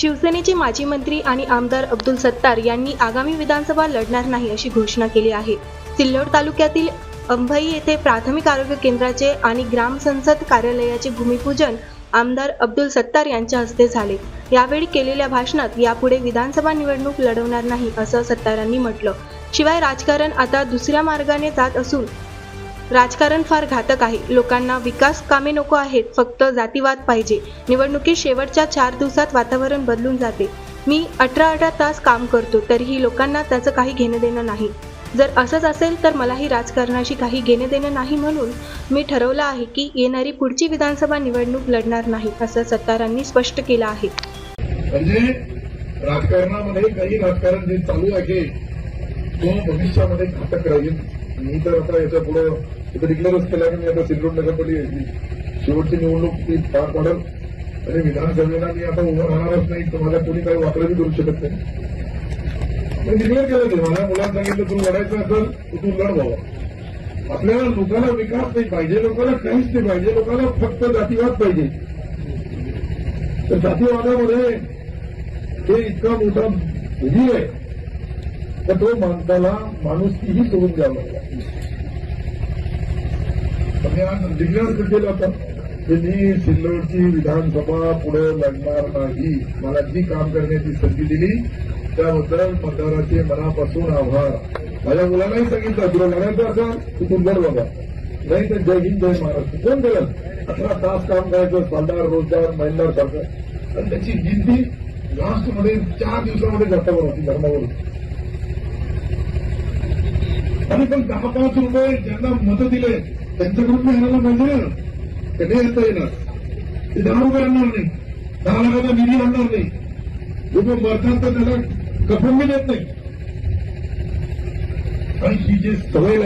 शिवसेनेचे माजी मंत्री आणि आमदार अब्दुल सत्तार यांनी आगामी विधानसभा लढणार नाही अशी घोषणा केली आहे. सिल्लोड तालुक्यातील अंभई येथे प्राथमिक आरोग्य केंद्राचे आणि ग्राम संसद कार्यालयाचे भूमिपूजन आमदार अब्दुल सत्तार यांच्या हस्ते झाले. यावेळी केलेल्या भाषणात यापुढे विधानसभा निवडणूक लढवणार नाही असं सत्तारांनी म्हटलं. शिवाय राजकारण आता दुसऱ्या मार्गाने जात असून राजकारण फार घातक आहे. लोकांना विकास कामे नको आहेत फक्त जातीवाद पाहिजे. निवडणुकीत शेवटच्या चार दिवसात वातावरण बदलून जाते. मी अठरा अठरा तास काम करतो तरीही लोकांना त्याचं काही घेणं देणं नाही. जर असंच असेल तर मलाही राजकारणाशी काही घेणं देणं नाही म्हणून मी ठरवलं आहे की येणारी पुढची विधानसभा निवडणूक लढणार नाही असं सत्तारांनी स्पष्ट केलं आहे. म्हणजे राजकारणामध्ये काही राजकारण जे चालू आहे तो भविष्यामध्ये घातक राहील. मी तर आता याच्यापुढे इथं डिक्लेअरच केलं की मी आता सिल्लोड नगरपली शेवटची निवडणूक ती पार पडेल. आणि विधानसभेला मी आता उभं राहणारच नाही तुम्हाला कोणी काही वापरही करू शकत नाही. मी डिक्लेअर केलं ते. मला मुलांना सांगितलं तू लढायचं असेल तर तू लढ बाबा? आपल्याला लोकांना विकास नाही पाहिजे लोकांना काहीच नाही पाहिजे लोकांना फक्त जातीवाद पाहिजे. तर जातीवादामध्ये हे इतका मोठा विधी आहे. तर तो माणसाला माणूस किती सोडून द्यावा लागला? तर डिक्लेअर केलं होतं की मी सिल्लोडची विधानसभा पुढे लढणार नाही. मला जी काम करण्याची संधी दिली. त्याबद्दल मतदाराचे मनापासून आभार. माझ्या मुलांनाही सांगितलं तुला लढायचं असेल तू तू बघा. नाही तर जय हिंद जय महाराष्ट्र. कोण करेल अठरा तास काम करायचं सालदार रोजगार महिलार सरकार आणि त्याची गिनती लास्टमध्ये चार दिवसामध्ये घाटावर होती धर्मावरून आणि पण दहा पाच रुपये ज्यांना मतं दिले त्यांच्याकडून घ्यायला पाहिजे ना. कधी येता येणार. ते दहा रुपये आणणार नाही. दहा लाखाचा निधी आणणार नाही. लोक मरतात तर त्याला कफन बी देत नाही. आणि ही जी सवय